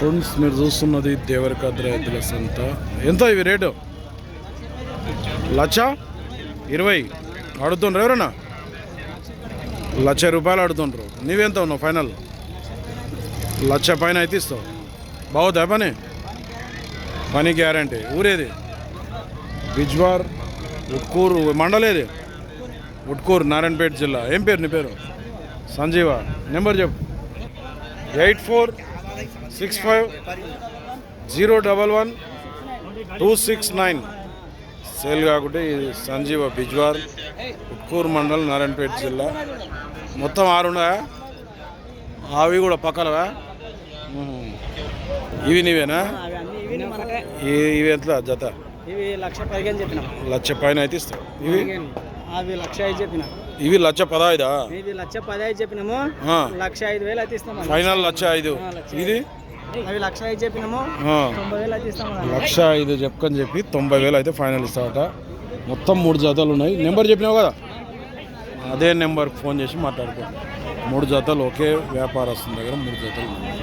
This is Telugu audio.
ఫ్రెండ్స్ మీరు చూస్తున్నది దేవరకద్ర ఎద్దుల సంత. ఎంత ఇవి రేటు? లక్ష ఇరవై. అడుగుతుండ్రు ఎవరన్నా? లక్ష రూపాయలు అడుగుతుండ్రు. నీవెంత ఉన్నావు ఫైనల్? లక్ష పైన అయితే ఇస్తావు. బాగుతా పని? పని గ్యారంటీ. ఊరేది? బిజ్వార్ ఉట్కూరు మండలేది ఉట్కూరు నారాయణపేట జిల్లా. ఏం పేరు నీ పేరు? సంజీవ. నెంబర్ చెప్పు. Eight four six five zero double one two six nine. Sale కాకుంటే ఇది సంజీవ బిజ్వార్ ఉట్కూరు మండలం నారాయణపేట జిల్లా. మొత్తం ఆరు ఉన్నాయా? అవి కూడా పక్కలవా. ఇవి నీవేనా? ఇవి ఎంత? జత? లక్ష పైన అయితే ఇస్తావు ఇవి? అవి లక్ష ఐదు చెప్పిన. ఇవి లక్ష పదహైదా? ఇది లక్ష పదహైదు చెప్పినాము. ఆ. లక్ష ఐదు వేలు అయితే ఇస్తాం అన్న. ఫైనల్ లక్ష ఐదు. ఆ, లక్ష ఇది? అవి లక్ష ఐదు చెప్పినాము. ఆ. తొంభై వేలు అయితే ఇస్తాం అన్న. లక్ష ఐదు చెప్పుకొని చెప్పి తొంభై వేలు అయితే ఫైనల్ ఇస్తావట. మొత్తం మూడు జతలు ఉన్నాయి. నెంబర్ చెప్పినావు కదా? అదే నెంబర్కి ఫోన్ చేసి మాట్లాడుకో. మూడు జతలు ఒకే వ్యాపారస్తుని దగ్గర మూడు జతలు ఉన్నాయి.